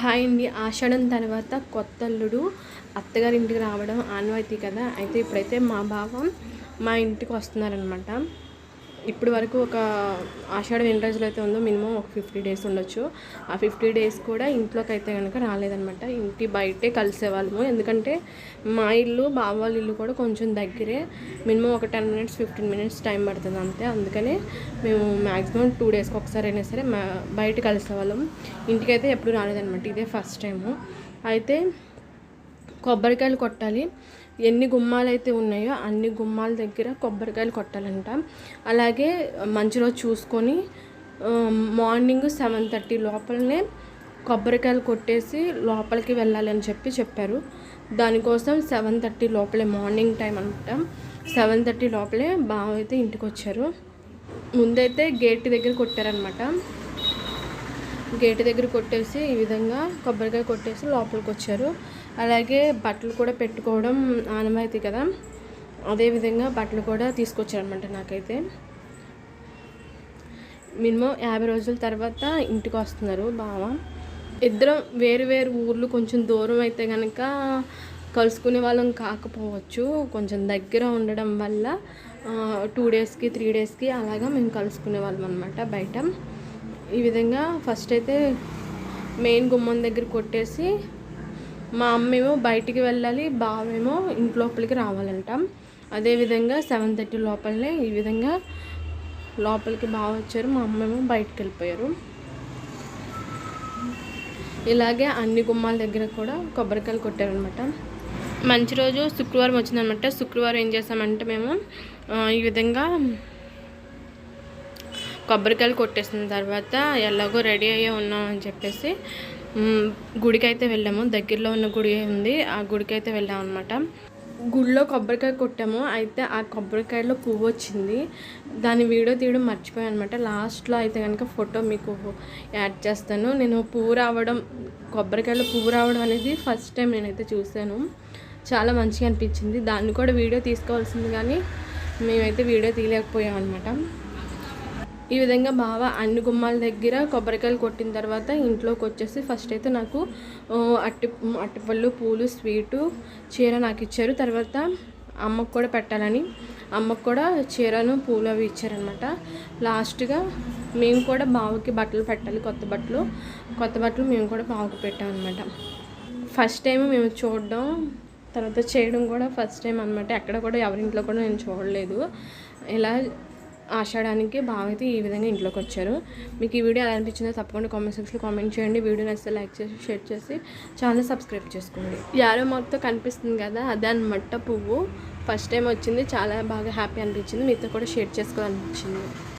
Hi అండి ఆషాఢం తర్వాత కొత్త అల్లుడు అత్తగారి ఇంటికి రావడం ఆనవాయితీ కదా? అయితే ఇప్పుడైతే మా బావ మా ఇంటికి వస్తున్నారనమాట ఇప్పటి వరకు ఒక ఆషాఢం ఎన్ని రోజులు అయితే ఉందో మినిమం ఒక ఫిఫ్టీ డేస్ ఉండొచ్చు. ఆ ఫిఫ్టీ డేస్ కూడా ఇంట్లోకి అయితే కనుక రాలేదనమాట ఇంటి బయటే కలిసేవాళ్ళము. ఎందుకంటే మా ఇల్లు బావ వాళ్ళ ఇల్లు కూడా కొంచెం దగ్గరే. మినిమం ఒక ten minutes fifteen minutes time పడుతుంది అంతే. అందుకనే మేము మ్యాక్సిమం టూ డేస్కి ఒకసారి అయినా సరే బయట కలిసేవాళ్ళం ఇంటికైతే ఎప్పుడు రాలేదనమాట ఇదే ఫస్ట్ టైము. అయితే కొబ్బరికాయలు కొట్టాలి. ఎన్ని గుమ్మాలు అయితే ఉన్నాయో అన్ని గుమ్మాల దగ్గర కొబ్బరికాయలు కొట్టాలంట. అలాగే మంచి రోజు చూసుకొని మార్నింగ్ సెవెన్ థర్టీ లోపలనే కొబ్బరికాయలు కొట్టేసి లోపలికి వెళ్ళాలి అని చెప్పి చెప్పారు. దానికోసం సెవెన్ థర్టీ లోపలే మార్నింగ్ టైం అనమాట సెవెన్ థర్టీ లోపలే బావ అయితే ఇంటికి వచ్చారు ముందైతే గేట్ దగ్గర కొట్టారనమాట గేట్ దగ్గర కొట్టేసి ఈ విధంగా కొబ్బరికాయ కొట్టేసి లోపలికి వచ్చారు అలాగే బట్టలు కూడా పెట్టుకోవడం ఆనవాయితీ కదా. అదే విధంగా బట్టలు కూడా తీసుకొచ్చారనమాట నాకైతే. మినిమం యాభై రోజుల తర్వాత ఇంటికి వస్తున్నారు బావ. ఇద్దరం వేరు వేరు ఊర్లు కొంచెం దూరం అయితే కనుక కలుసుకునే వాళ్ళం కాకపోవచ్చు. కొంచెం దగ్గర ఉండడం వల్ల టూ డేస్కి త్రీ డేస్కి అలాగా మేము కలుసుకునే వాళ్ళం అనమాట బయట. ఈ విధంగా ఫస్ట్ అయితే మెయిన్ గుమ్మం దగ్గర కొట్టేసి మా అమ్మేమో బయటికి వెళ్ళాలి బావేమో ఇంటి లోపలికి రావాలంట. అదేవిధంగా సెవెన్ థర్టీ లోపలనే ఈ విధంగా లోపలికి బాగా వచ్చారు మా అమ్మేమో బయటికి వెళ్ళిపోయారు. ఇలాగే అన్ని గుమ్మాల దగ్గర కూడా కొబ్బరికాయలు కొట్టారనమాట. మంచి రోజు శుక్రవారం వచ్చిందనమాట. శుక్రవారం ఏం చేసామంటే మేము ఈ విధంగా కొబ్బరికాయలు కొట్టేసిన తర్వాత ఎలాగో రెడీ అయ్యే ఉన్నాం అని చెప్పేసి గుడికి అయితే వెళ్ళాము. దగ్గరలో ఉన్న గుడి ఉంది. ఆ గుడికి అయితే వెళ్ళాము అనమాట గుడిలో కొబ్బరికాయ కొట్టాము. అయితే ఆ కొబ్బరికాయలో పువ్వు వచ్చింది. దాని వీడియో తీయడం మర్చిపోయాను అనమాట లాస్ట్లో అయితే కనుక ఫోటో మీకు యాడ్ చేస్తాను. నేను పువ్వు రావడం కొబ్బరికాయలో పువ్వు రావడం అనేది ఫస్ట్ టైం నేనైతే చూశాను. చాలా మంచిగా అనిపించింది. దాన్ని కూడా వీడియో తీసుకోవాల్సింది కానీ మేమైతే వీడియో తీయలేకపోయాం అనమాట ఈ విధంగా బావ అన్ని గుమ్మాల దగ్గర కొబ్బరికాయలు కొట్టిన తర్వాత ఇంట్లోకి వచ్చేసి ఫస్ట్ అయితే నాకు అట్టి అట్టిపళ్ళు పూలు స్వీటు చీర నాకు ఇచ్చారు. తర్వాత అమ్మకు కూడా పెట్టాలని అమ్మకు కూడా చీరను పూలు అవి ఇచ్చారనమాట లాస్ట్గా మేము కూడా బావకి బట్టలు పెట్టాలి కొత్త బట్టలు. కొత్త బట్టలు మేము కూడా బావకి పెట్టామన్నమాట. ఫస్ట్ టైం మేము చూడడం తర్వాత చేయడం కూడా ఫస్ట్ టైం అనమాట ఎక్కడ కూడా ఎవరింట్లో కూడా నేను చూడలేదు. ఇలా ఆషాఢానికి బాగా ఈ విధంగా ఇంట్లోకి వచ్చారు. మీకు ఈ వీడియో ఎలా అనిపించిందో తప్పకుండా కామెంట్ సెక్షన్లో కామెంట్ చేయండి. వీడియో నచ్చితే లైక్ చేసి షేర్ చేసి ఛానల్ సబ్స్క్రైబ్ చేసుకోండి. యారో మొత్తం కనిపిస్తుంది కదా? అదే అనమాట పువ్వు. ఫస్ట్ టైం వచ్చింది. చాలా బాగా హ్యాపీ అనిపించింది. మీతో కూడా షేర్ చేసుకోవాలనిపించింది.